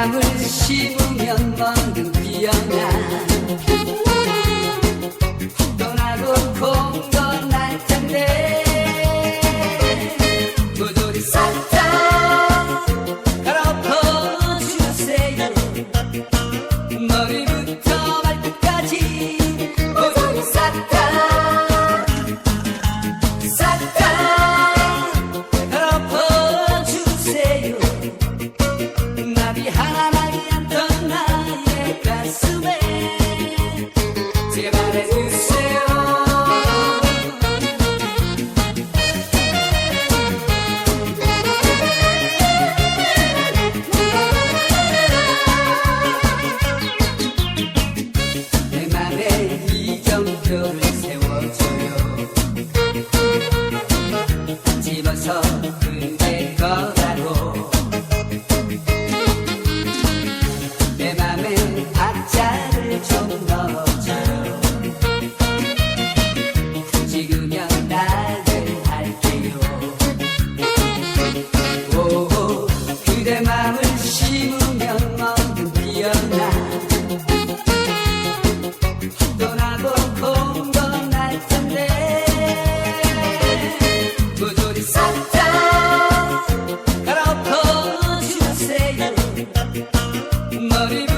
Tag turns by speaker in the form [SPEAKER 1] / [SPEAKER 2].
[SPEAKER 1] 땅을 심으면 먹는 피어나 떠나고 공간 Eres mi Maria.